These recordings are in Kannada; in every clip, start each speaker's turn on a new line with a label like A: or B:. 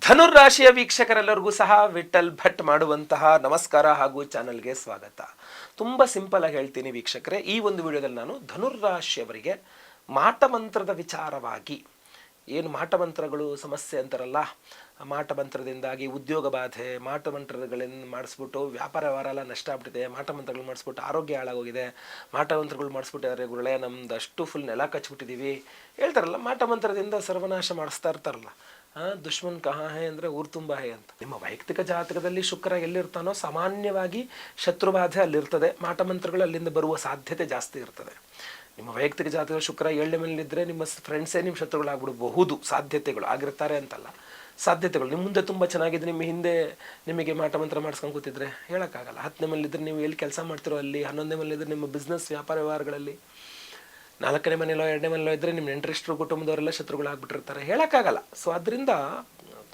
A: ಧನುರಾಶಿಯ ವೀಕ್ಷಕರೆಲ್ಲರಿಗೂ ಸಹ ವಿಠಲ್ ಭಟ್ ಮಾಡುವಂತಹ ನಮಸ್ಕಾರ ಹಾಗೂ ಚಾನಲ್ಗೆ ಸ್ವಾಗತ. ತುಂಬ ಸಿಂಪಲ್ ಆಗಿ ಹೇಳ್ತೀನಿ ವೀಕ್ಷಕರೇ, ಈ ಒಂದು ವಿಡಿಯೋದಲ್ಲಿ ನಾನು ಧನುರಾಶಿಯವರಿಗೆ ಮಾಟಮಂತ್ರದ ವಿಚಾರವಾಗಿ, ಏನು ಮಾಟಮಂತ್ರಗಳು ಸಮಸ್ಯೆ ಅಂತಾರಲ್ಲ, ಮಾಟಮಂತ್ರದಿಂದಾಗಿ ಉದ್ಯೋಗ ಬಾಧೆ, ಮಾಟಮಂತ್ರಗಳಿಂದ ಮಾಡಿಸ್ಬಿಟ್ಟು ವ್ಯಾಪಾರ ವ್ಯವಹಾರ ಎಲ್ಲ ನಷ್ಟ ಆಗ್ಬಿಟ್ಟಿದೆ, ಮಾಟಮಂತ್ರಗಳು ಮಾಡಿಸ್ಬಿಟ್ಟು ಆರೋಗ್ಯ ಹಾಳಾಗೋಗಿದೆ, ಮಾಟಮಂತ್ರಗಳು ಮಾಡಿಸ್ಬಿಟ್ಟಿದ್ದಾರೆ ಗುರುಳೆ ನಮ್ದು ಅಷ್ಟು ಫುಲ್ ನೆಲ ಕಚ್ಬಿಟ್ಟಿದ್ದೀವಿ ಹೇಳ್ತಾರಲ್ಲ, ಮಾಟಮಂತ್ರದಿಂದ ಸರ್ವನಾಶ ಮಾಡಿಸ್ತಾ ಇರ್ತಾರಲ್ಲ ದುಶ್ಮನ್ ಕಹಾ ಹೇ ಅಂದರೆ ಊರು ತುಂಬ ಹೇ ಅಂತ. ನಿಮ್ಮ ವೈಯಕ್ತಿಕ ಜಾತಕದಲ್ಲಿ ಶುಕ್ರ ಎಲ್ಲಿರ್ತಾನೋ ಸಾಮಾನ್ಯವಾಗಿ ಶತ್ರುಬಾಧೆ ಅಲ್ಲಿರ್ತದೆ. ಮಾಟಮಂತ್ರಗಳು ಅಲ್ಲಿಂದ ಬರುವ ಸಾಧ್ಯತೆ ಜಾಸ್ತಿ ಇರ್ತದೆ. ನಿಮ್ಮ ವೈಯಕ್ತಿಕ ಜಾತಕ ಶುಕ್ರ ಏಳನೇ ಮೇಲಿದ್ದರೆ ನಿಮ್ಮ ಫ್ರೆಂಡ್ಸೇ ನಿಮ್ಮ ಶತ್ರುಗಳಾಗ್ಬಿಡಬಹುದು. ಸಾಧ್ಯತೆಗಳು ಆಗಿರ್ತಾರೆ ಅಂತಲ್ಲ. ಸಾಧ್ಯತೆಗಳು. ನಿಮ್ಮ ಮುಂದೆ ತುಂಬ ಚೆನ್ನಾಗಿದೆ. ನಿಮ್ಮ ಹಿಂದೆ ನಿಮಗೆ ಮಾಟಮಂತ್ರ ಮಾಡಿಸ್ಕೊಂಡು ಕೂತಿದ್ರೆ ಹೇಳೋಕ್ಕಾಗಲ್ಲ. ಹತ್ತನೇ ಮೇಲಿದ್ರೆ ನೀವು ಎಲ್ಲಿ ಕೆಲಸ ಮಾಡ್ತಿರೋ ಅಲ್ಲಿ, ಹನ್ನೊಂದನೇ ಮೇಲಿದ್ರೆ ನಿಮ್ಮ ಬಿಸ್ನೆಸ್ ವ್ಯಾಪಾರ ವ್ಯವಹಾರಗಳಲ್ಲಿ. ನಾಲ್ಕನೇ ಮನೆಯಲ್ಲೋ, ಎರಡನೇ ಮನೆಯಲ್ಲೋ ಇದ್ದರೆ ನಿಮ್ಮ ನೆಂಟರಿಷ್ಟರು, ಕುಟುಂಬದವರೆಲ್ಲ ಶತ್ರುಗಳಾಗ್ಬಿಟ್ಟಿರ್ತಾರೆ ಹೇಳೋಕ್ಕಾಗಲ್ಲ. ಸೊ ಅದರಿಂದ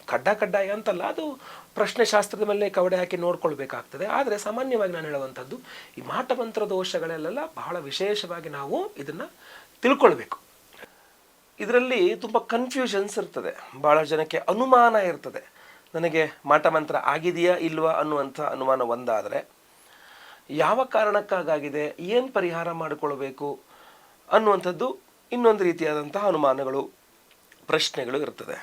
A: ಕಡ್ಡ ಕಡ್ಡಾಯ ಅಂತಲ್ಲ, ಅದು ಪ್ರಶ್ನೆ ಶಾಸ್ತ್ರದ ಮೇಲೆ ಕವಡೆ ಹಾಕಿ ನೋಡ್ಕೊಳ್ಬೇಕಾಗ್ತದೆ. ಆದರೆ ಸಾಮಾನ್ಯವಾಗಿ ನಾನು ಹೇಳುವಂಥದ್ದು, ಈ ಮಾಟಮಂತ್ರ ದೋಷಗಳಲ್ಲೆಲ್ಲ ಬಹಳ ವಿಶೇಷವಾಗಿ ನಾವು ಇದನ್ನು ತಿಳ್ಕೊಳ್ಬೇಕು. ಇದರಲ್ಲಿ ತುಂಬ ಕನ್ಫ್ಯೂಷನ್ಸ್ ಇರ್ತದೆ. ಭಾಳ ಜನಕ್ಕೆ ಅನುಮಾನ ಇರ್ತದೆ. ನನಗೆ ಮಾಟಮಂತ್ರ ಆಗಿದೆಯಾ, ಇಲ್ವಾ ಅನ್ನುವಂಥ ಅನುಮಾನ ಒಂದಾದರೆ, ಯಾವ ಕಾರಣಕ್ಕಾಗಿದೆ ಏನು ಪರಿಹಾರ ಮಾಡಿಕೊಳ್ಬೇಕು ಅನ್ನುವಂಥದ್ದು ಇನ್ನೊಂದು ರೀತಿಯಾದಂತಹ ಅನುಮಾನಗಳು, ಪ್ರಶ್ನೆಗಳು ಇರ್ತದೆ.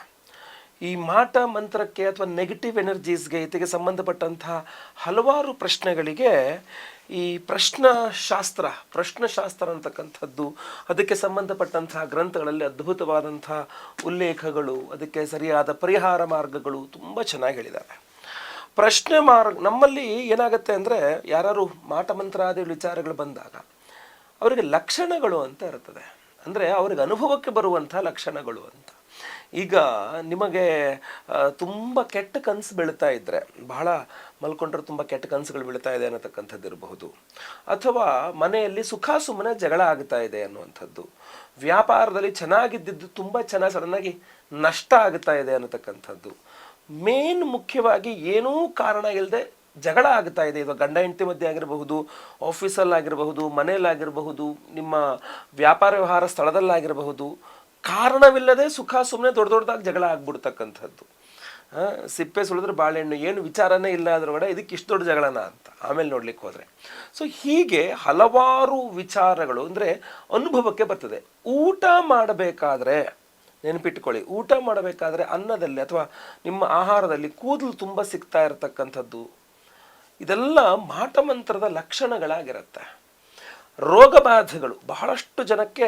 A: ಈ ಮಾಟ ಮಂತ್ರಕ್ಕೆ ಅಥವಾ ನೆಗೆಟಿವ್ ಎನರ್ಜೀಸ್ಗೆ ಇದಕ್ಕೆ ಸಂಬಂಧಪಟ್ಟಂತಹ ಹಲವಾರು ಪ್ರಶ್ನೆಗಳಿಗೆ ಈ ಪ್ರಶ್ನಶಾಸ್ತ್ರ ಪ್ರಶ್ನಶಾಸ್ತ್ರ ಅಂತಕ್ಕಂಥದ್ದು, ಅದಕ್ಕೆ ಸಂಬಂಧಪಟ್ಟಂತಹ ಗ್ರಂಥಗಳಲ್ಲಿ ಅದ್ಭುತವಾದಂಥ ಉಲ್ಲೇಖಗಳು, ಅದಕ್ಕೆ ಸರಿಯಾದ ಪರಿಹಾರ ಮಾರ್ಗಗಳು ತುಂಬ ಚೆನ್ನಾಗಿ ಹೇಳಿದ್ದಾರೆ. ಪ್ರಶ್ನೆ ಮಾರ್ಗ, ನಮ್ಮಲ್ಲಿ ಏನಾಗುತ್ತೆ ಅಂದರೆ ಯಾರು ಮಾಟಮಂತ್ರಾದಿ ವಿಚಾರಗಳು ಬಂದಾಗ ಅವರಿಗೆ ಲಕ್ಷಣಗಳು ಅಂತ ಇರ್ತದೆ. ಅಂದರೆ ಅವ್ರಿಗೆ ಅನುಭವಕ್ಕೆ ಬರುವಂಥ ಲಕ್ಷಣಗಳು ಅಂತ. ಈಗ ನಿಮಗೆ ತುಂಬ ಕೆಟ್ಟ ಕನಸು ಬೀಳ್ತಾ ಇದ್ದರೆ ಬಹಳ ಮಲ್ಕೊಂಡ್ರೆ ತುಂಬ ಕೆಟ್ಟ ಕನಸುಗಳು ಬೀಳ್ತಾ ಇದೆ ಅನ್ನತಕ್ಕಂಥದ್ದು ಇರಬಹುದು. ಅಥವಾ ಮನೆಯಲ್ಲಿ ಸುಖ ಸುಮ್ಮನೆ ಜಗಳ ಆಗ್ತಾ ಇದೆ ಅನ್ನುವಂಥದ್ದು. ವ್ಯಾಪಾರದಲ್ಲಿ ಚೆನ್ನಾಗಿದ್ದಿದ್ದು ತುಂಬ ಚೆನ್ನಾಗಿ ಸಡನ್ನಾಗಿ ನಷ್ಟ ಆಗ್ತಾ ಇದೆ ಅನ್ನತಕ್ಕಂಥದ್ದು. ಮೇನ್ ಮುಖ್ಯವಾಗಿ ಏನೂ ಕಾರಣ ಇಲ್ಲದೆ ಜಗಳ ಆಗ್ತಾ ಇದೆ. ಇದು ಗಂಡ ಹೆಂಡತಿ ಮಧ್ಯೆ ಆಗಿರಬಹುದು, ಆಫೀಸಲ್ಲಾಗಿರಬಹುದು, ಮನೆಯಲ್ಲಾಗಿರಬಹುದು, ನಿಮ್ಮ ವ್ಯಾಪಾರ ವ್ಯವಹಾರ ಸ್ಥಳದಲ್ಲಾಗಿರಬಹುದು, ಕಾರಣವಿಲ್ಲದೆ ಸುಖ ಸುಮ್ಮನೆ ದೊಡ್ಡ ದೊಡ್ಡದಾಗಿ ಜಗಳ ಆಗ್ಬಿಡ್ತಕ್ಕಂಥದ್ದು. ಸಿಪ್ಪೆ ಸುಳಿದ್ರೆ ಬಾಳೆಹಣ್ಣು, ಏನು ವಿಚಾರನೇ ಇಲ್ಲ ಕೂಡ ಇದಕ್ಕೆ ಇಷ್ಟು ದೊಡ್ಡ ಜಗಳನ ಅಂತ ಆಮೇಲೆ ನೋಡ್ಲಿಕ್ಕೆ ಹೋದರೆ. ಸೊ ಹೀಗೆ ಹಲವಾರು ವಿಚಾರಗಳು ಅಂದರೆ ಅನುಭವಕ್ಕೆ ಬರ್ತದೆ. ಊಟ ಮಾಡಬೇಕಾದ್ರೆ, ನೆನಪಿಟ್ಕೊಳ್ಳಿ, ಊಟ ಮಾಡಬೇಕಾದ್ರೆ ಅನ್ನದಲ್ಲಿ ಅಥವಾ ನಿಮ್ಮ ಆಹಾರದಲ್ಲಿ ಕೂದಲು ತುಂಬ ಸಿಗ್ತಾ ಇರತಕ್ಕಂಥದ್ದು ಇದೆಲ್ಲ ಮಾಟಮಂತ್ರದ ಲಕ್ಷಣಗಳಾಗಿರುತ್ತೆ. ರೋಗ ಬಾಧೆಗಳು ಬಹಳಷ್ಟು ಜನಕ್ಕೆ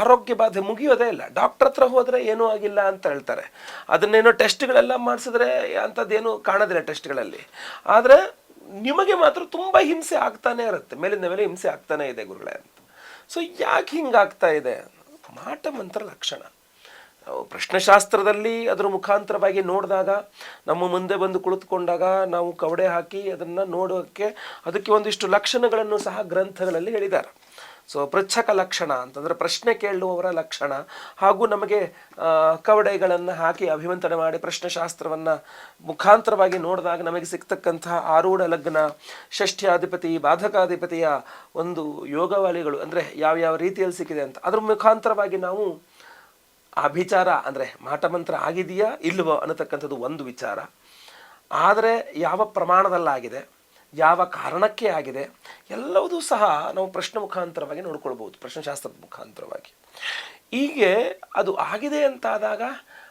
A: ಆರೋಗ್ಯ ಬಾಧೆ ಮುಗಿಯೋದೇ ಇಲ್ಲ. ಡಾಕ್ಟರ್ ಹತ್ರ ಹೋದರೆ ಏನೂ ಆಗಿಲ್ಲ ಅಂತ ಹೇಳ್ತಾರೆ. ಅದನ್ನೇನೋ ಟೆಸ್ಟ್ಗಳೆಲ್ಲ ಮಾಡಿಸಿದ್ರೆ ಅಂಥದ್ದೇನು ಕಾಣೋದಿಲ್ಲ ಟೆಸ್ಟ್ಗಳಲ್ಲಿ. ಆದರೆ ನಿಮಗೆ ಮಾತ್ರ ತುಂಬ ಹಿಂಸೆ ಆಗ್ತಾನೇ ಇರುತ್ತೆ. ಮೇಲಿಂದ ಮೇಲೆ ಹಿಂಸೆ ಆಗ್ತಾನೇ ಇದೆ ಗುರುಗಳೇ ಅಂತ. ಸೊ ಯಾಕೆ ಹಿಂಗಾಗ್ತಾ ಇದೆ? ಮಾಟ ಮಂತ್ರ ಲಕ್ಷಣ. ಪ್ರಶ್ನೆಶಾಸ್ತ್ರದಲ್ಲಿ ಅದರ ಮುಖಾಂತರವಾಗಿ ನೋಡಿದಾಗ, ನಮ್ಮ ಮುಂದೆ ಬಂದು ಕುಳಿತುಕೊಂಡಾಗ ನಾವು ಕವಡೆ ಹಾಕಿ ಅದನ್ನು ನೋಡೋಕ್ಕೆ ಅದಕ್ಕೆ ಒಂದಿಷ್ಟು ಲಕ್ಷಣಗಳನ್ನು ಸಹ ಗ್ರಂಥಗಳಲ್ಲಿ ಹೇಳಿದ್ದಾರೆ. ಸೊ ಪೃಚ್ಛಕ ಲಕ್ಷಣ ಅಂತಂದರೆ ಪ್ರಶ್ನೆ ಕೇಳುವವರ ಲಕ್ಷಣ ಹಾಗೂ ನಮಗೆ ಕವಡೆಗಳನ್ನು ಹಾಕಿ ಅಭಿವಂತನೆ ಮಾಡಿ ಪ್ರಶ್ನಶಾಸ್ತ್ರವನ್ನು ಮುಖಾಂತರವಾಗಿ ನೋಡಿದಾಗ ನಮಗೆ ಸಿಗ್ತಕ್ಕಂತಹ ಆರೂಢ ಲಗ್ನ, ಷಷ್ಠ್ಯಾಧಿಪತಿ, ಬಾಧಕಾಧಿಪತಿಯ ಒಂದು ಯೋಗವಾಲಿಗಳು ಅಂದರೆ ಯಾವ್ಯಾವ ರೀತಿಯಲ್ಲಿ ಸಿಕ್ಕಿದೆ ಅಂತ, ಅದ್ರ ಮುಖಾಂತರವಾಗಿ ನಾವು ಅಭಿಚಾರ ಅಂದರೆ ಮಾಟಮಂತ್ರ ಆಗಿದೆಯಾ ಇಲ್ಲವೋ ಅನ್ನತಕ್ಕಂಥದ್ದು ಒಂದು ವಿಚಾರ. ಆದರೆ ಯಾವ ಪ್ರಮಾಣದಲ್ಲಾಗಿದೆ, ಯಾವ ಕಾರಣಕ್ಕೆ ಆಗಿದೆ, ಎಲ್ಲವೂ ಸಹ ನಾವು ಪ್ರಶ್ನೆ ಮುಖಾಂತರವಾಗಿ ನೋಡ್ಕೊಳ್ಬೋದು ಪ್ರಶ್ನೆಶಾಸ್ತ್ರದ ಮುಖಾಂತರವಾಗಿ. ಹೀಗೆ ಅದು ಆಗಿದೆ ಅಂತಾದಾಗ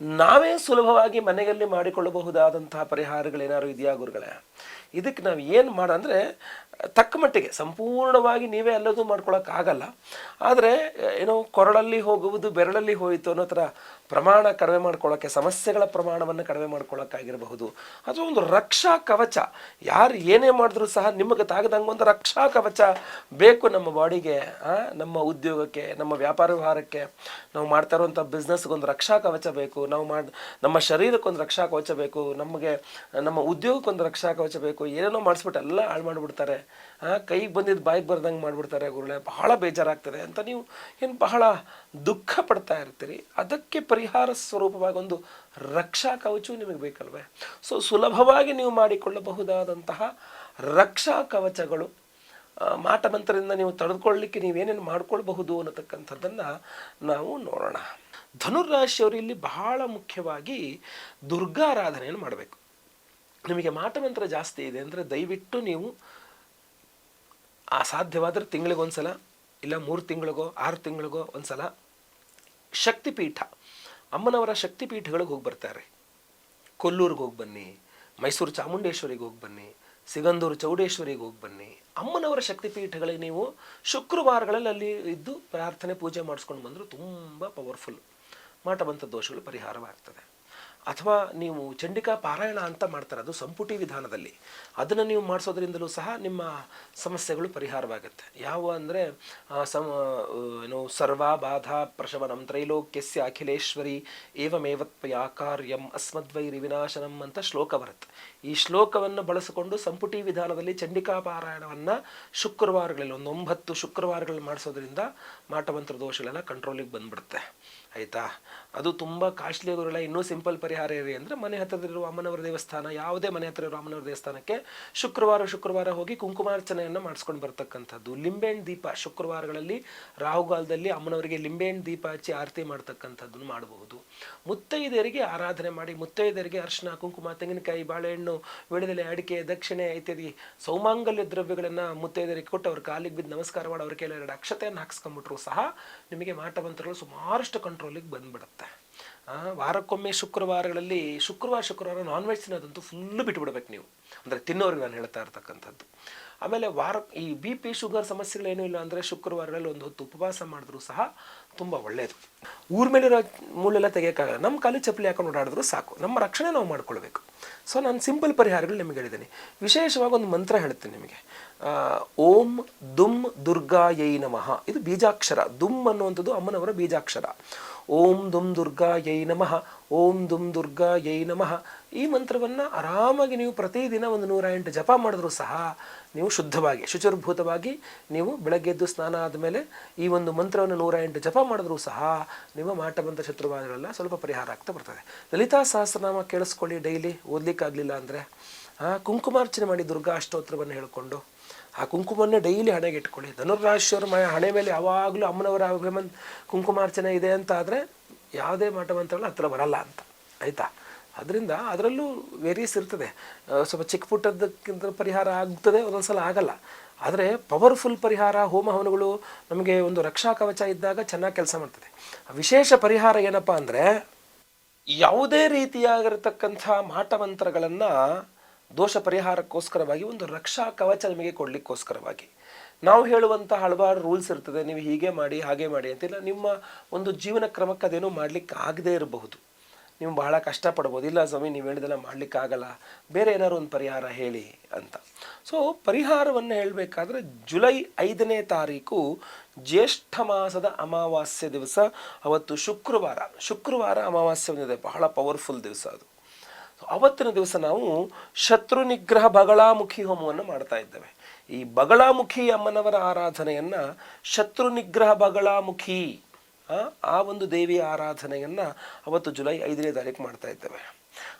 A: ನಾವೇ ಸುಲಭವಾಗಿ ಮನೆಯಲ್ಲಿ ಮಾಡಿಕೊಳ್ಳಬಹುದಾದಂತಹ ಪರಿಹಾರಗಳೇನಾದ್ರು ಇದೆಯಾ ಗುರುಗಳೇ? ಇದಕ್ಕೆ ನಾವು ಏನು ಮಾಡಂದರೆ, ತಕ್ಕ ಮಟ್ಟಿಗೆ, ಸಂಪೂರ್ಣವಾಗಿ ನೀವೇ ಎಲ್ಲದೂ ಮಾಡ್ಕೊಳಕ್ಕಾಗಲ್ಲ ಆದರೆ, ಏನೋ ಕೊರಳಲ್ಲಿ ಹೋಗುವುದು, ಬೆರಳಲ್ಲಿ ಹೋಯಿತು ಅನ್ನೋ ಥರ ಪ್ರಮಾಣ ಕಡಿಮೆ ಮಾಡ್ಕೊಳ್ಳೋಕ್ಕೆ ಸಮಸ್ಯೆಗಳ ಪ್ರಮಾಣವನ್ನು ಕಡಿಮೆ ಮಾಡ್ಕೊಳ್ಳೋಕ್ಕಾಗಿರಬಹುದು ಅಥವಾ ಒಂದು ರಕ್ಷಾ ಕವಚ. ಯಾರು ಏನೇ ಮಾಡಿದ್ರೂ ಸಹ ನಿಮಗೆ ತಾಗದಂಗೆ ಒಂದು ರಕ್ಷಾ ಕವಚ ಬೇಕು ನಮ್ಮ ಬಾಡಿಗೆ ನಮ್ಮ ಉದ್ಯೋಗಕ್ಕೆ, ನಮ್ಮ ವ್ಯಾಪಾರ ವ್ಯವಹಾರಕ್ಕೆ. ನಾವು ಮಾಡ್ತಾ ಇರುವಂಥ ಬಿಸ್ನೆಸ್ಗೊಂದು ರಕ್ಷಾ ಕವಚ ಬೇಕು. ನಾವು ಮಾಡಿ, ನಮ್ಮ ಶರೀರಕ್ಕೊಂದು ರಕ್ಷಾ ಕವಚ ಬೇಕು. ನಮಗೆ, ನಮ್ಮ ಉದ್ಯೋಗಕ್ಕೊಂದು ರಕ್ಷಾ ಕವಚ ಕವಚ ಬೇಕು. ಏನೇನೋ ಮಾಡಿಸ್ಬಿಟ್ಟು ಎಲ್ಲ ಹಾಳು ಮಾಡಿಬಿಡ್ತಾರೆ. ಕೈಗೆ ಬಂದಿದ್ದು ಬಾಯಿಗೆ ಬರ್ದಂಗೆ ಮಾಡಿಬಿಡ್ತಾರೆ ಗುರುಳೆ ಬಹಳ ಬೇಜಾರಾಗ್ತದೆ ಅಂತ ನೀವು ಏನು ಬಹಳ ದುಃಖ ಪಡ್ತಾ ಇರ್ತೀರಿ. ಅದಕ್ಕೆ ಪರಿಹಾರ ಸ್ವರೂಪವಾಗಿ ಒಂದು ರಕ್ಷಾ ಕವಚು ನಿಮಗೆ ಬೇಕಲ್ವೇ? ಸೊ ಸುಲಭವಾಗಿ ನೀವು ಮಾಡಿಕೊಳ್ಳಬಹುದಾದಂತಹ ರಕ್ಷಾ ಕವಚಗಳು ಮಾಟಮಂತ್ರದಿಂದ ಮಾಟ ಮಂತ್ರದಿಂದ ನೀವು ತಡೆದುಕೊಳ್ಳಲಿಕ್ಕೆ ನೀವೇನೇನು ಮಾಡ್ಕೊಳ್ಬಹುದು ಅನ್ನತಕ್ಕಂಥದ್ದನ್ನು ನಾವು ನೋಡೋಣ. ಧನುರಾಶಿಯವರು ಇಲ್ಲಿ ಬಹಳ ಮುಖ್ಯವಾಗಿ ದುರ್ಗಾರಾಧನೆಯನ್ನು ಮಾಡಬೇಕು. ನಿಮಗೆ ಮಾಟಮಂತ್ರ ಜಾಸ್ತಿ ಇದೆ ಅಂದರೆ ದಯವಿಟ್ಟು ನೀವು ಆ ಸಾಧ್ಯವಾದರೆ ತಿಂಗಳಿಗೊಂದ್ಸಲ ಇಲ್ಲ ಮೂರು ತಿಂಗಳಿಗೋ, ಆರು ತಿಂಗಳಿಗೋ ಒಂದ್ಸಲ ಶಕ್ತಿಪೀಠ, ಅಮ್ಮನವರ ಶಕ್ತಿಪೀಠಗಳಿಗೆ ಹೋಗಿ ಬರ್ತಾರೆ. ಕೊಲ್ಲೂರಿಗೆ ಹೋಗಿ ಬನ್ನಿ, ಮೈಸೂರು ಚಾಮುಂಡೇಶ್ವರಿಗೆ ಹೋಗಿ ಬನ್ನಿ, ಸಿಗಂದೂರು ಚೌಡೇಶ್ವರಿಗೆ ಹೋಗಿ ಬನ್ನಿ. ಅಮ್ಮನವರ ಶಕ್ತಿಪೀಠಗಳಿಗೆ ನೀವು ಶುಕ್ರವಾರಗಳಲ್ಲಿ ಅಲ್ಲಿ ಇದ್ದು ಪ್ರಾರ್ಥನೆ ಪೂಜೆ ಮಾಡಿಸ್ಕೊಂಡು ಬಂದರೂ ತುಂಬ ಪವರ್ಫುಲ್ ಮಾಟವಂಥ ದೋಷಗಳು ಪರಿಹಾರವಾಗ್ತದೆ. ಅಥವಾ ನೀವು ಚಂಡಿಕಾ ಪಾರಾಯಣ ಅಂತ ಮಾಡ್ತಾರೆ, ಅದು ಸಂಪುಟಿ ವಿಧಾನದಲ್ಲಿ. ಅದನ್ನು ನೀವು ಮಾಡಿಸೋದ್ರಿಂದಲೂ ಸಹ ನಿಮ್ಮ ಸಮಸ್ಯೆಗಳು ಪರಿಹಾರವಾಗುತ್ತೆ. ಯಾವ ಅಂದರೆ ಸಮ ಏನು, ಸರ್ವ ಬಾಧಾ ಪ್ರಶಮನಂ ತ್ರೈಲೋಕ್ಯಸ್ಯ ಅಖಿಲೇಶ್ವರಿ ಏವಮೇವತ್ಪಯಾ ಕಾರ್ಯಂ ಅಸ್ಮದ್ವೈರಿ ವಿನಾಶನಂ ಅಂತ ಶ್ಲೋಕ ಬರುತ್ತೆ. ಈ ಶ್ಲೋಕವನ್ನು ಬಳಸಿಕೊಂಡು ಸಂಪುಟಿ ವಿಧಾನದಲ್ಲಿ ಚಂಡಿಕಾ ಪಾರಾಯಣವನ್ನು ಶುಕ್ರವಾರಗಳಲ್ಲಿ, ಒಂದು ಒಂಬತ್ತು ಶುಕ್ರವಾರಗಳಲ್ಲಿ ಮಾಡಿಸೋದ್ರಿಂದ ಮಾಟಮಂತ್ರ ದೋಷಗಳೆಲ್ಲ ಕಂಟ್ರೋಲಿಗೆ ಬಂದ್ಬಿಡುತ್ತೆ. ಆಯಿತಾ? ಅದು ತುಂಬ ಕಾಸ್ಟ್ಲಿ ಆಗೋರಿಲ್ಲ ಇನ್ನೂ ಸಿಂಪಲ್ ಪರಿಹಾರ ಇರಿ ಅಂದರೆ ಮನೆ ಹತ್ತಿರದಲ್ಲಿರುವ ಅಮ್ಮನವರ ದೇವಸ್ಥಾನ, ಯಾವುದೇ ಮನೆ ಹತ್ತಿರ ಇರುವ ಅಮ್ಮನವರ ದೇವಸ್ಥಾನಕ್ಕೆ ಶುಕ್ರವಾರ ಶುಕ್ರವಾರ ಹೋಗಿ ಕುಂಕುಮಾರ್ಚನೆಯನ್ನು ಮಾಡಿಸ್ಕೊಂಡು ಬರ್ತಕ್ಕಂಥದ್ದು. ಲಿಂಬೆಹಣ್ಣು ದೀಪ ಶುಕ್ರವಾರಗಳಲ್ಲಿ, ರಾಹುಗಾಲದಲ್ಲಿ ಅಮ್ಮನವರಿಗೆ ಲಿಂಬೆಹಣ್ಣು ದೀಪ ಹಚ್ಚಿ ಆರತಿ ಮಾಡ್ತಕ್ಕಂಥದ್ದನ್ನು ಮಾಡಬಹುದು. ಮುತ್ತೈದೆಯರಿಗೆ ಆರಾಧನೆ ಮಾಡಿ, ಮುತ್ತೈದೆಯರಿಗೆ ಅರ್ಶನ, ಕುಂಕುಮ, ತೆಂಗಿನಕಾಯಿ, ಬಾಳೆಹಣ್ಣು ವಿಳೆದೆಲೆ ಅಡಿಕೆ, ದಕ್ಷಿಣೆ ಇತ್ಯಾದಿ ಸೌಮಾಂಗಲ್ಯ ದ್ರವ್ಯಗಳನ್ನು ಮುತ್ತೈದರಿಗೆ ಕೊಟ್ಟು ಅವ್ರ ಕಾಲಿಗೆ ಬಿದ್ದು ನಮಸ್ಕಾರ ಮಾಡಿ ಅವ್ರ ಕೈಯಲ್ಲಿ ಎರಡು ಅಕ್ಷತೆಯನ್ನು ಹಾಕ್ಸ್ಕೊಂಬಿಟ್ರು ಸಹ ನಿಮಗೆ ಮಾಟಮಂತ್ರಗಳು ಸುಮಾರಷ್ಟು ಕಂಟ್ರೋಲಿಗೆ ಬಂದ್ಬಿಡುತ್ತೆ. ವಾರಕ್ಕೊಮ್ಮೆ ಶುಕ್ರವಾರಗಳಲ್ಲಿ ಶುಕ್ರವಾರ ಶುಕ್ರವಾರ ನಾನ್ ವೆಜ್ ತಿನ್ನೋದಂತೂ ಫುಲ್ಲು ಬಿಟ್ಬಿಡ್ಬೇಕು ನೀವು. ಅಂದರೆ ತಿನ್ನೋರಿಗೆ ನಾನು ಹೇಳ್ತಾ ಇರ್ತಕ್ಕಂಥದ್ದು. ಆಮೇಲೆ ವಾರ, ಈ ಬಿ ಪಿ ಶುಗರ್ ಸಮಸ್ಯೆಗಳೇನೂ ಇಲ್ಲ ಅಂದರೆ ಶುಕ್ರವಾರಗಳಲ್ಲಿ ಒಂದು ಹೊತ್ತು ಉಪವಾಸ ಮಾಡಿದ್ರು ಸಹ ತುಂಬ ಒಳ್ಳೆಯದು ಊರ ಮೇಲಿರೋ ಮುಳ್ಳೆಲ್ಲ ತೆಗಿಯೋಕ್ಕಾಗಲ್ಲ ನಮ್ಮ ಕಾಲಿ ಚಪ್ಪಲಿ ಹಾಕೊಂಡು ಓಡಾಡಿದ್ರು ಸಾಕು. ನಮ್ಮ ರಕ್ಷಣೆ ನಾವು ಮಾಡ್ಕೊಳ್ಬೇಕು. ಸೊ ನಾನು ಸಿಂಪಲ್ ಪರಿಹಾರಗಳು ನಿಮಗೆ ಹೇಳಿದ್ದೀನಿ ವಿಶೇಷವಾಗಿ ಒಂದು ಮಂತ್ರ ಹೇಳ್ತೀನಿ ನಿಮಗೆ. ಓಂ ದುಮ್ ದುರ್ಗಾಯೈ ನಮಃ. ಇದು ಬೀಜಾಕ್ಷರ. ದುಮ್ ಅನ್ನುವಂಥದ್ದು ಅಮ್ಮನವರ ಬೀಜಾಕ್ಷರ. ಓಂ ದುಮ್ ದುರ್ಗಾಯೈ ನಮಃ. ಓಂ ದುಮ್ ದುರ್ಗಾಯೈ ನಮಃ. ಈ ಮಂತ್ರವನ್ನು ಆರಾಮಾಗಿ ನೀವು ಪ್ರತಿದಿನ ಒಂದು ನೂರ ಎಂಟು ಜಪ ಮಾಡಿದ್ರು ಸಹ ನೀವು ಶುದ್ಧವಾಗಿ, ಶುಚಿರ್ಭೂತವಾಗಿ ನೀವು ಬೆಳಗ್ಗೆ ಎದ್ದು ಸ್ನಾನ ಆದಮೇಲೆ ಈ ಒಂದು ಮಂತ್ರವನ್ನು ನೂರ ಎಂಟು ಜಪ ಮಾಡಿದ್ರು ಸಹ ನಿಮ್ಮ ಮಾಟಬಂಧ ಶತ್ರುವಾದಗಳೆಲ್ಲ ಸ್ವಲ್ಪ ಪರಿಹಾರ ಆಗ್ತಾ ಬರ್ತದೆ. ಲಲಿತಾ ಸಹಸ್ರನಾಮ ಕೇಳಿಸ್ಕೊಳ್ಳಿ ಡೈಲಿ, ಓದಲಿಕ್ಕಾಗಲಿಲ್ಲ ಅಂದರೆ. ಕುಂಕುಮಾರ್ಚನೆ ಮಾಡಿ ದುರ್ಗಾ ಅಷ್ಟೋತ್ರವನ್ನು ಹೇಳಿಕೊಂಡು. ಆ ಕುಂಕುಮನ್ನೇ ಡೈಲಿ ಹಣೆಗೆ ಇಟ್ಕೊಳ್ಳಿ. ಧನುರ್ರಾಶಿಯವ್ರ ಮ ಹಣೆ ಮೇಲೆ ಯಾವಾಗಲೂ ಅಮ್ಮನವರ ಅಭಿಮನ್ ಕುಂಕುಮಾರ್ಚನೆ ಇದೆ ಅಂತ ಆದರೆ ಯಾವುದೇ ಮಠವಂತರಲ್ಲ ಹತ್ರ ಬರಲ್ಲ ಅಂತ. ಆಯಿತಾ? ಅದರಿಂದ ಅದರಲ್ಲೂ ವೇರಿಯಸ್ ಇರ್ತದೆ. ಸ್ವಲ್ಪ ಚಿಕ್ಕ ಪುಟ್ಟದಕ್ಕಿಂತ ಪರಿಹಾರ ಆಗ್ತದೆ ಒಂದೊಂದು ಸಲ ಆಗಲ್ಲ. ಆದರೆ ಪವರ್ಫುಲ್ ಪರಿಹಾರ, ಹೋಮ ಹವನಗಳು ನಮಗೆ ಒಂದು ರಕ್ಷಾ ಕವಚ ಇದ್ದಾಗ ಚೆನ್ನಾಗಿ ಕೆಲಸ ಮಾಡ್ತದೆ. ವಿಶೇಷ ಪರಿಹಾರ ಏನಪ್ಪ ಅಂದರೆ, ಯಾವುದೇ ರೀತಿಯಾಗಿರತಕ್ಕಂಥ ಮಾಟಮಂತ್ರಗಳನ್ನು ದೋಷ ಪರಿಹಾರಕ್ಕೋಸ್ಕರವಾಗಿ, ಒಂದು ರಕ್ಷಾ ಕವಚ ನಿಮಗೆ ಕೊಡಲಿಕ್ಕೋಸ್ಕರವಾಗಿ. ನಾವು ಹೇಳುವಂಥ ಹಲವಾರು ರೂಲ್ಸ್ ಇರ್ತದೆ, ನೀವು ಹೀಗೆ ಮಾಡಿ, ಹಾಗೆ ಮಾಡಿ ಅಂತಿಲ್ಲ ನಿಮ್ಮ ಒಂದು ಜೀವನ ಕ್ರಮಕ್ಕೆ ಅದೇನೋ ಮಾಡ್ಲಿಕ್ಕೆ ಆಗದೇ ಇರಬಹುದು. ನೀವು ಬಹಳ ಕಷ್ಟಪಡ್ಬೋದು ಇಲ್ಲ ಸ್ವಾಮಿ, ನೀವು ಹೇಳಿದೆಲ್ಲ ಮಾಡ್ಲಿಕ್ಕೆ ಆಗಲ್ಲ ಬೇರೆ ಏನಾದ್ರು ಒಂದು ಪರಿಹಾರ ಹೇಳಿ ಅಂತ. ಸೊ ಪರಿಹಾರವನ್ನು ಹೇಳಬೇಕಾದ್ರೆ, ಜುಲೈ ಐದನೇ ತಾರೀಕು ಜ್ಯೇಷ್ಠ ಮಾಸದ ಅಮಾವಾಸ್ಯೆ ದಿವಸ, ಅವತ್ತು ಶುಕ್ರವಾರ. ಶುಕ್ರವಾರ ಅಮಾವಾಸ್ಯೆ ಬಂದಿದೆ. ಬಹಳ ಪವರ್ಫುಲ್ ದಿವಸ ಅದು. ಅವತ್ತಿನ ದಿವಸ ನಾವು ಶತ್ರು ನಿಗ್ರಹ ಬಗಳಾಮುಖಿ ಹೋಮವನ್ನು ಮಾಡ್ತಾ ಇದ್ದೇವೆ. ಈ ಬಗಳಾಮುಖಿ ಅಮ್ಮನವರ ಆರಾಧನೆಯನ್ನ ಶತ್ರು ನಿಗ್ರಹ ಬಗಳಾಮುಖಿ ಆ, ಒಂದು ದೇವಿಯ ಆರಾಧನೆಯನ್ನ ಅವತ್ತು ಜುಲೈ ಐದನೇ ತಾರೀಕು ಮಾಡ್ತಾ ಇದ್ದೇವೆ.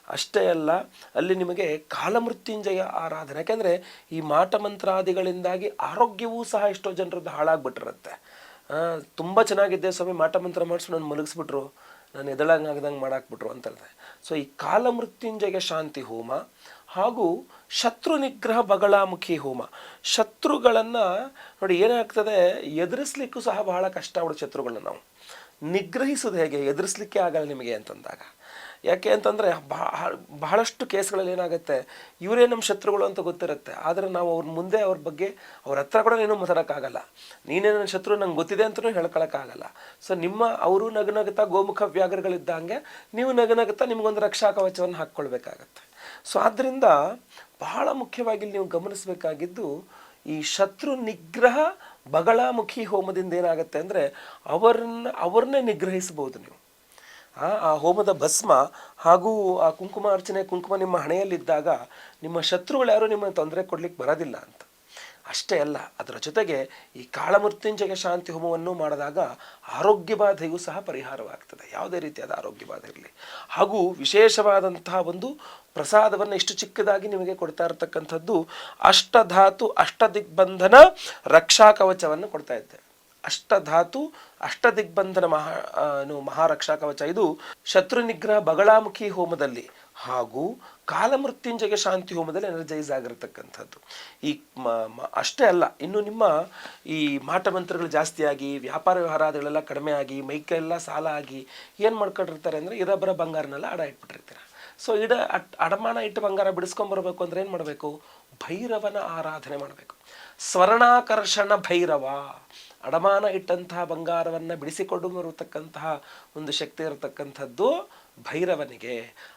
A: ಅಷ್ಟೇ ಅಲ್ಲ ಅಲ್ಲಿ ನಿಮಗೆ ಕಾಲಮೃತ್ಯುಂಜಯ ಆರಾಧನೆ ಯಾಕೆಂದರೆ ಈ ಮಾಟಮಂತ್ರಾದಿಗಳಿಂದಾಗಿ ಆರೋಗ್ಯವೂ ಸಹ ಎಷ್ಟೋ ಜನರದ್ದು ಹಾಳಾಗ್ಬಿಟ್ಟಿರುತ್ತೆ. ತುಂಬ ಚೆನ್ನಾಗಿದ್ದೆ ಸ್ವಾಮಿ ಮಾಟಮಂತ್ರ ಮಾಡಿಸಿ ನಾನು ಮಲಗಿಸ್ಬಿಟ್ರು. ನಾನು ಎದಳಂಗೆ ಆಗ್ದಂಗೆ ಮಾಡಾಕ್ಬಿಟ್ರು ಅಂತ ಹೇಳ್ದೆ ಸೊ ಈ ಕಾಲಮೃತ್ಯುಂಜಯ ಶಾಂತಿ ಹೋಮ ಹಾಗೂ ಶತ್ರು ನಿಗ್ರಹ ಬಗಳಾಮುಖಿ ಹೋಮ. ಶತ್ರುಗಳನ್ನು ನೋಡಿ ಏನಾಗ್ತದೆ, ಎದುರಿಸ್ಲಿಕ್ಕೂ ಸಹ ಬಹಳ ಕಷ್ಟ ಆಗ್ಬಿಡುತ್ತೆ ಶತ್ರುಗಳನ್ನ ನಾವು. ನಿಗ್ರಹಿಸೋದು ಹೇಗೆ? ಎದುರಿಸ್ಲಿಕ್ಕೆ ಆಗಲ್ಲ ನಿಮಗೆ ಅಂತಂದಾಗ. ಯಾಕೆ ಅಂತಂದರೆ ಬಹಳಷ್ಟು ಕೇಸ್ಗಳಲ್ಲಿ ಏನಾಗುತ್ತೆ, ಇವರೇ ನಮ್ಮ ಶತ್ರುಗಳು ಅಂತ ಗೊತ್ತಿರುತ್ತೆ. ಆದರೆ ನಾವು ಅವ್ರ ಮುಂದೆ ಅವ್ರ ಬಗ್ಗೆ ಅವ್ರ ಹತ್ರ ಕೂಡ ಏನೂ ಮಾತಾಡೋಕ್ಕಾಗಲ್ಲ. ನೀನೇ ನನ್ನ ಶತ್ರು, ನಂಗೆ ಗೊತ್ತಿದೆ ಅಂತಲೂ ಹೇಳ್ಕೊಳಕ್ಕಾಗಲ್ಲ. ಸೊ ನಿಮ್ಮ, ಅವರು ನಗನಗುತ್ತಾ ಗೋಮುಖ ವ್ಯಾಘ್ರಗಳಿದ್ದಂಗೆ ನೀವು ನಗನಗುತ್ತಾ ನಿಮಗೊಂದು ರಕ್ಷಾ ಕವಚವನ್ನು ಹಾಕ್ಕೊಳ್ಬೇಕಾಗತ್ತೆ. ಸೊ ಆದ್ದರಿಂದ ಬಹಳ ಮುಖ್ಯವಾಗಿ ನೀವು ಗಮನಿಸಬೇಕಾಗಿದ್ದು ಈ ಶತ್ರು ನಿಗ್ರಹ ಬಗಳಾಮುಖಿ ಹೋಮದಿಂದ ಏನಾಗುತ್ತೆ ಅಂದರೆ ಅವರನ್ನ, ಅವ್ರನ್ನೇ ನಿಗ್ರಹಿಸ್ಬೋದು ನೀವು. ಆ ಹೋಮದ ಭಸ್ಮ ಹಾಗೂ ಆ ಕುಂಕುಮ ಅರ್ಚನೆ, ಕುಂಕುಮ ನಿಮ್ಮ ಹಣೆಯಲ್ಲಿದ್ದಾಗ ನಿಮ್ಮ ಶತ್ರುಗಳು ಯಾರು ನಿಮ್ಮನ್ನು ತೊಂದರೆ ಕೊಡ್ಲಿಕ್ಕೆ ಬರೋದಿಲ್ಲ ಅಂತ. ಅಷ್ಟೇ ಅಲ್ಲ, ಅದರ ಜೊತೆಗೆ ಈ ಕಾಳಮೃತ್ಯುಂಜಯ ಶಾಂತಿ ಹೋಮವನ್ನು ಮಾಡಿದಾಗ ಆರೋಗ್ಯ ಬಾಧೆಯೂ ಸಹ ಪರಿಹಾರವಾಗ್ತದೆ. ಯಾವುದೇ ರೀತಿಯಾದ ಆರೋಗ್ಯ ಬಾಧೆ ಇರಲಿ. ಹಾಗೂ ವಿಶೇಷವಾದಂತಹ ಒಂದು ಪ್ರಸಾದವನ್ನು ಇಷ್ಟು ಚಿಕ್ಕದಾಗಿ ನಿಮಗೆ ಕೊಡ್ತಾ ಇರತಕ್ಕಂಥದ್ದು ಅಷ್ಟಧಾತು ಅಷ್ಟದಿಗ್ಬಂಧನ ರಕ್ಷಾ ಕವಚವನ್ನು ಕೊಡ್ತಾ ಇದ್ದೇವೆ ಅಷ್ಟಧಾತು, ಅಷ್ಟದಿಗ್ಬಂಧನ ಮಹಾ ಮಹಾರಕ್ಷಾ ಕವಚ ಇದು ಶತ್ರು ನಿಗ್ರಹ ಬಗಳಾಮುಖಿ ಹೋಮದಲ್ಲಿ ಹಾಗೂ ಕಾಲಮೃತ್ಯುಂಜಯ ಶಾಂತಿ ಹೋಮದಲ್ಲಿ ಎನರ್ಜೈಸ್ ಆಗಿರತಕ್ಕಂಥದ್ದು. ಈ ಅಷ್ಟೇ ಅಲ್ಲ, ಇನ್ನು ನಿಮ್ಮ ಈ ಮಾಟ ಮಂತ್ರಗಳು ಜಾಸ್ತಿಯಾಗಿ, ವ್ಯಾಪಾರ ವ್ಯವಹಾರಗಳೆಲ್ಲ ಕಡಿಮೆ ಆಗಿ, ಮೈಕೆಲ್ಲ ಸಾಲ ಆಗಿ ಏನು ಮಾಡ್ಕೊಂಡಿರ್ತಾರೆ ಅಂದರೆ ಇರಬರ ಬಂಗಾರನೆಲ್ಲ ಅಡ ಇಟ್ಬಿಟ್ಟಿರ್ತೀರ. ಸೊ ಇಡ ಅಟ್, ಅಡಮಾನ ಇಟ್ಟು ಬಂಗಾರ ಬಿಡಿಸ್ಕೊಂಬರ್ಬೇಕು ಅಂದ್ರೆ ಏನು ಮಾಡಬೇಕು? ಭೈರವನ ಆರಾಧನೆ ಮಾಡಬೇಕು. ಸ್ವರ್ಣಾಕರ್ಷಣ ಭೈರವ. ಅಡಮಾನ ಇಟ್ಟಂತಹ ಬಂಗಾರವನ್ನು ಬಿಡಿಸಿಕೊಂಡು ಬರತಕ್ಕಂತಹ ಒಂದು ಶಕ್ತಿ ಇರತಕ್ಕಂಥದ್ದು ಭೈರವನಿಗೆ.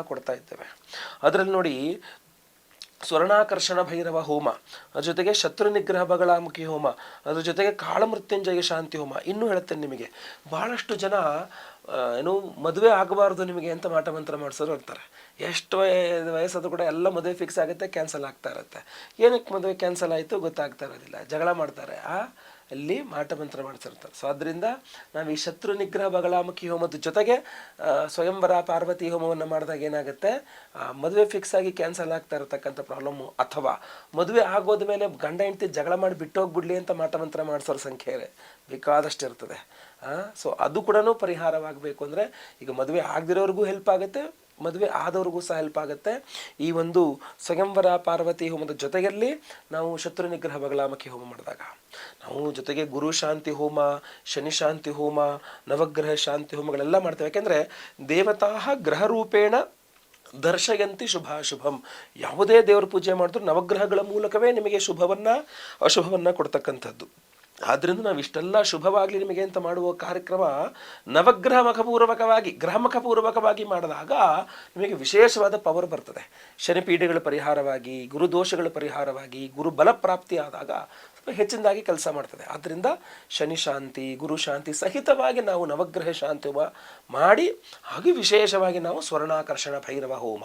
A: ಕೊಡ್ತಾ ಇದ್ದೇವೆ. ಅದರಲ್ಲಿ ನೋಡಿ, ಸ್ವರ್ಣಾಕರ್ಷಣ ಭೈರವ ಹೋಮ, ಅದ್ರ ಜೊತೆಗೆ ಶತ್ರು ನಿಗ್ರಹ ಬಗಳಾಮುಖಿ ಹೋಮ, ಅದ್ರ ಜೊತೆಗೆ ಕಾಳಮೃತ್ಯುಂಜಯ ಶಾಂತಿ ಹೋಮ ಇನ್ನೂ ಹೇಳ್ತೇನೆ ನಿಮಗೆ. ಬಹಳಷ್ಟು ಜನ ಏನು ಮದುವೆ ಆಗಬಾರ್ದು ನಿಮಗೆ ಅಂತ ಮಾಟ ಮಂತ್ರ ಮಾಡಿಸೋರು ಇರ್ತಾರೆ ಎಷ್ಟು ವಯ- ವಯಸ್ಸಾದ್ರೂ ಕೂಡ ಎಲ್ಲ ಮದುವೆ ಫಿಕ್ಸ್ ಆಗುತ್ತೆ ಕ್ಯಾನ್ಸಲ್ ಆಗ್ತಾ ಇರುತ್ತೆ. ಏನಕ್ಕೆ ಮದುವೆ ಕ್ಯಾನ್ಸಲ್ ಆಯಿತು ಗೊತ್ತಾಗ್ತಾ ಇರೋದಿಲ್ಲ. ಜಗಳ ಮಾಡ್ತಾರೆ. ಆ ಅಲ್ಲಿ ಮಾಟ ಮಂತ್ರ ಮಾಡಿಸಿರ್ತಾರೆ ಸೊ ಅದರಿಂದ ನಾವು ಈ ಶತ್ರು ನಿಗ್ರಹ ಬಗಲಾಮುಖಿ ಹೋಮದ ಜೊತೆಗೆ ಸ್ವಯಂವರ ಪಾರ್ವತಿ ಹೋಮವನ್ನು ಮಾಡಿದಾಗ ಏನಾಗುತ್ತೆ ಮದುವೆ ಫಿಕ್ಸ್ ಆಗಿ ಕ್ಯಾನ್ಸಲ್ ಆಗ್ತಾ ಇರತಕ್ಕಂಥ ಪ್ರಾಬ್ಲಮ್ಮು ಅಥವಾ ಮದುವೆ ಆಗೋದ ಮೇಲೆ ಗಂಡ ಹೆಂಡತಿ ಜಗಳ ಮಾಡಿ ಬಿಟ್ಟೋಗ್ಬಿಡ್ಲಿ ಅಂತ ಮಾಟ ಮಂತ್ರ ಮಾಡಿಸೋರ ಸಂಖ್ಯೆ ಬೇಕಾದಷ್ಟು ಇರ್ತದೆ. ಸೊ ಅದು ಕೂಡ ಪರಿಹಾರವಾಗಬೇಕು ಅಂದರೆ ಈಗ ಮದುವೆ ಆಗದಿರೋರಿಗೂ ಹೆಲ್ಪ್ ಆಗುತ್ತೆ ಮದುವೆ ಆದವ್ರಿಗೂ ಸಹ ಹೆಲ್ಪ್ ಆಗುತ್ತೆ. ಈ ಒಂದು ಸ್ವಯಂವರ ಪಾರ್ವತಿ ಹೋಮದ ಜೊತೆಯಲ್ಲಿ ನಾವು ಶತ್ರು ನಿಗ್ರಹ ಬಗಲಾಮಕಿ ಹೋಮ ಮಾಡಿದಾಗ. ನಾವು ಜೊತೆಗೆ ಗುರು ಶಾಂತಿ ಹೋಮ, ಶನಿ ಶಾಂತಿ ಹೋಮ, ನವಗ್ರಹ ಶಾಂತಿ ಹೋಮಗಳೆಲ್ಲ ಮಾಡ್ತೇವೆ. ಯಾಕೆಂದರೆ ದೇವತಾ ಗ್ರಹ ರೂಪೇಣ ದರ್ಶಯಂತಿ ಶುಭಾಶುಭಂ ಯಾವುದೇ ದೇವರ ಪೂಜೆ ಮಾಡಿದ್ರು ನವಗ್ರಹಗಳ ಮೂಲಕವೇ ನಿಮಗೆ ಶುಭವನ್ನ, ಅಶುಭವನ್ನ ಕೊಡ್ತಕ್ಕಂಥದ್ದು. ಆದ್ರಿಂದ ನಾವು ಇಷ್ಟೆಲ್ಲ ಶುಭವಾಗಲಿ ನಿಮಗೆ ಅಂತ ಮಾಡುವ ಕಾರ್ಯಕ್ರಮ ನವಗ್ರಹ ಮುಖಪೂರ್ವಕವಾಗಿ ಗ್ರಹಮುಖಪೂರ್ವಕವಾಗಿ ಮಾಡಿದಾಗ ನಿಮಗೆ ವಿಶೇಷವಾದ ಪವರ್ ಬರ್ತದೆ. ಶನಿಪೀಡೆಗಳ ಪರಿಹಾರವಾಗಿ ಗುರುದೋಷಗಳ ಪರಿಹಾರವಾಗಿ, ಗುರು ಬಲ ಪ್ರಾಪ್ತಿ ಆದಾಗ ಹೆಚ್ಚಿನದಾಗಿ ಕೆಲಸ ಮಾಡ್ತದೆ. ಆದ್ದರಿಂದ ಶನಿ ಶಾಂತಿ, ಗುರು ಶಾಂತಿ ಸಹಿತವಾಗಿ ನಾವು ನವಗ್ರಹ ಶಾಂತಿ ಮಾಡಿ, ಹಾಗೆ ವಿಶೇಷವಾಗಿ ನಾವು ಸ್ವರ್ಣಾಕರ್ಷಣ ಭೈರವ ಹೋಮ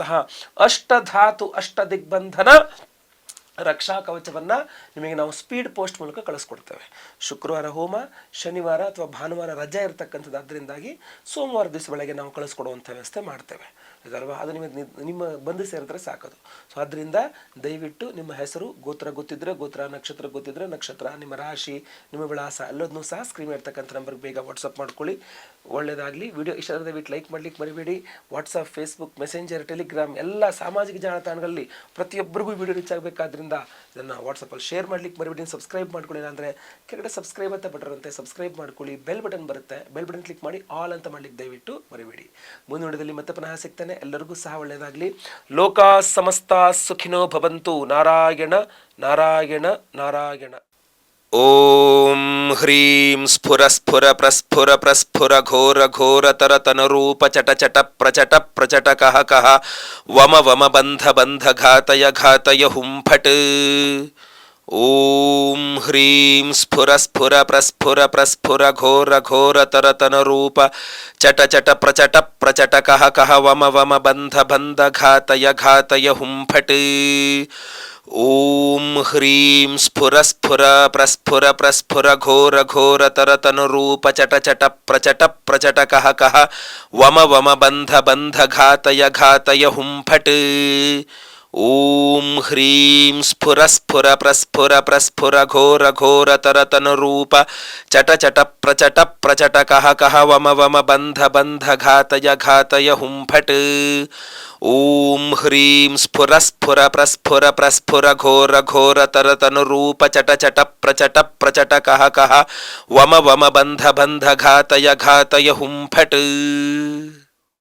A: ವಿಶೇಷವಾದಂತಹ ಅಷ್ಟಧಾತು ಅಷ್ಟ ದಿಗ್ಬಂಧನ
B: ರಕ್ಷಾ ಕವಚವನ್ನು ನಿಮಗೆ ನಾವು ಸ್ಪೀಡ್ ಪೋಸ್ಟ್ ಮೂಲಕ ಕಳಿಸ್ಕೊಡ್ತೇವೆ. ಶುಕ್ರವಾರ ಹೋಮ, ಶನಿವಾರ ಅಥವಾ ಭಾನುವಾರ ರಜೆ ಇರತಕ್ಕಂಥದ್ದು ಅದರಿಂದಾಗಿ ಸೋಮವಾರ ದಿವಸ ಬೆಳಗ್ಗೆ ನಾವು ಕಳಿಸ್ಕೊಡುವಂಥ ವ್ಯವಸ್ಥೆ ಮಾಡ್ತೇವೆ. ಇದಲ್ವಾ ಅದು ನಿಮಗೆ ನಿಮ್ಮ ಬಂದು ಸೇರಿದ್ರೆ ಸಾಕದು. ಸೊ ಅದರಿಂದ ದಯವಿಟ್ಟು ನಿಮ್ಮ ಹೆಸರು, ಗೋತ್ರ ಗೊತ್ತಿದ್ರೆ ಗೋತ್ರ, ನಕ್ಷತ್ರ ಗೊತ್ತಿದ್ರೆ ನಕ್ಷತ್ರ, ನಿಮ್ಮ ರಾಶಿ, ನಿಮ್ಮ ವಿಳಾಸ, ಎಲ್ಲದನ್ನೂ ಸಹ ಸ್ಕ್ರೀನ್ ಇರ್ತಕ್ಕಂಥ ನಂಬರ್ಗೆ ಬೇಗ ವಾಟ್ಸಪ್ ಮಾಡ್ಕೊಳ್ಳಿ. ಒಳ್ಳೆಯದಾಗಲಿ ವಿಡಿಯೋ ಇಷ್ಟ ದಯವಿಟ್ಟು ಲೈಕ್ ಮಾಡ್ಲಿಕ್ಕೆ ಮರಿಬೇಡಿ. ವಾಟ್ಸಪ್ ಫೇಸ್ಬುಕ್ ಮೆಸೆಂಜರ್ ಟೆಲಿಗ್ರಾಮ್ ಎಲ್ಲ ಸಾಮಾಜಿಕ ಜಾಲತಾಣಗಳಲ್ಲಿ ಪ್ರತಿಯೊಬ್ಬರಿಗೂ ವಿಡಿಯೋ ರೀಚ್ ಆಗಬೇಕಾದ್ರಿಂದ ಇದನ್ನು ವಾಟ್ಸಪ್ಪಲ್ಲಿ ಶೇರ್ ಮಾಡ್ಲಿಕ್ಕೆ ಮರಿಬೇಡಿ. ಸಬ್ಸ್ಕ್ರೈಬ್ ಮಾಡ್ಕೊಳ್ಳಿ ಅಂದರೆ ಕೆಳಗಡೆ ಸಬ್ಸ್ಕ್ರೈಬ್ ಅಂತ ಬಟನ್ ಇರುತ್ತೆ. ಸಬ್ಸ್ಕ್ರೈಬ್ ಮಾಡ್ಕೊಳ್ಳಿ. ಬೆಲ್ ಬಟನ್ ಬರುತ್ತೆ. ಬೆಲ್ ಬಟನ್ ಕ್ಲಿಕ್ ಮಾಡಿ ಆಲ್ ಅಂತ ಮಾಡ್ಲಿಕ್ಕೆ ದಯವಿಟ್ಟು ಮರಿಬೇಡಿ. ಮುಂದಿನ ವಿಡಿಯೋದಲ್ಲಿ ಮತ್ತೆ ಪುನಃ ಸಿಗ್ತಾನೆ. ಎಲ್ಲರಿಗೂ ಸಹ ಒಳ್ಳೆಯದಾಗಲಿ. ಲೋಕ ಸಮಸ್ತ ಸುಖಿನೋ ಭವಂತು. ನಾರಾಯಣ ನಾರಾಯಣ ನಾರಾಯಣ. ಓಂ ಹ್ರೀಂ ಸ್ಫುರ ಸ್ಫುರ ಪ್ರಸ್ಫುರ ಪ್ರಸ್ಫುರ ಘೋರ ಘೋರ ತರ ತನರೂಪ ಚಟ ಚಟ ಪ್ರಚಟ ಪ್ರಚಟ ಕಹ ಕಹ. ವಮ ವಮ ಬಂಧ ಬಂಧ ಘಾತಯ ಘಾತಯ ಹುಂಫಟ್. ಓಂ ಹ್ರೀಂ ಸ್ಫುರ ಸ್ಫುರ ಪ್ರಸ್ಫುರ ಪ್ರಸ್ಫುರ ಘೋರ ಘೋರ ತರ ತನರೂಪ ಚಟ ಚಟ ಪ್ರಚಟ ಪ್ರಚಟ ಕಹ ಕಹ ವಮ ವಮ ಬಂಧ ಬಂಧ ಘಾತಯ ಘಾತಯ ಹುಂಫಟ್ ಓಂ ಹ್ರೀಂ ಸ್ಫುರ ಸ್ಫುರ ಪ್ರಸ್ಫುರ ಪ್ರಸ್ಫುರ ಘೋರ ಘೋರ ತರ ತನುರೂಪ ಚಟ ಚಟ ಪ್ರಚಟ ಪ್ರಚಟ ಕಹ ಕಹ ವಮ ವಮ ಬಂಧ ಬಂಧ ಘಾತಯ ಘಾತಯ ಹುಂಫಟ್ ಓಂ ಹ್ರೀಂ ಸ್ಫುರ ಸ್ಫುರ ಪ್ರಸ್ಫುರ ಪ್ರಸ್ಫುರ ಘೋರ ಘೋರ ತರ ತನುರೂಪ ಚಟ ಚಟ ಪ್ರಚಟ ಪ್ರಚಟ ಕಹ ಕಹ ವಮ ವಮ ಬಂಧ ಬಂಧ ಘಾತಯ ಘಾತಯ ಹುಂಫಟ್ ಓಂ ಹ್ರೀಂ ಸ್ಫುರ ಸ್ಫುರ ಪ್ರಸ್ಫುರ ಪ್ರಸ್ಫುರ ಘೋರ ಘೋರ ತರ ತನುರೂಪ ಚಟ ಚಟ ಪ್ರಚಟ ಪ್ರಚಟ ಕಹ ಕಹ ವಮ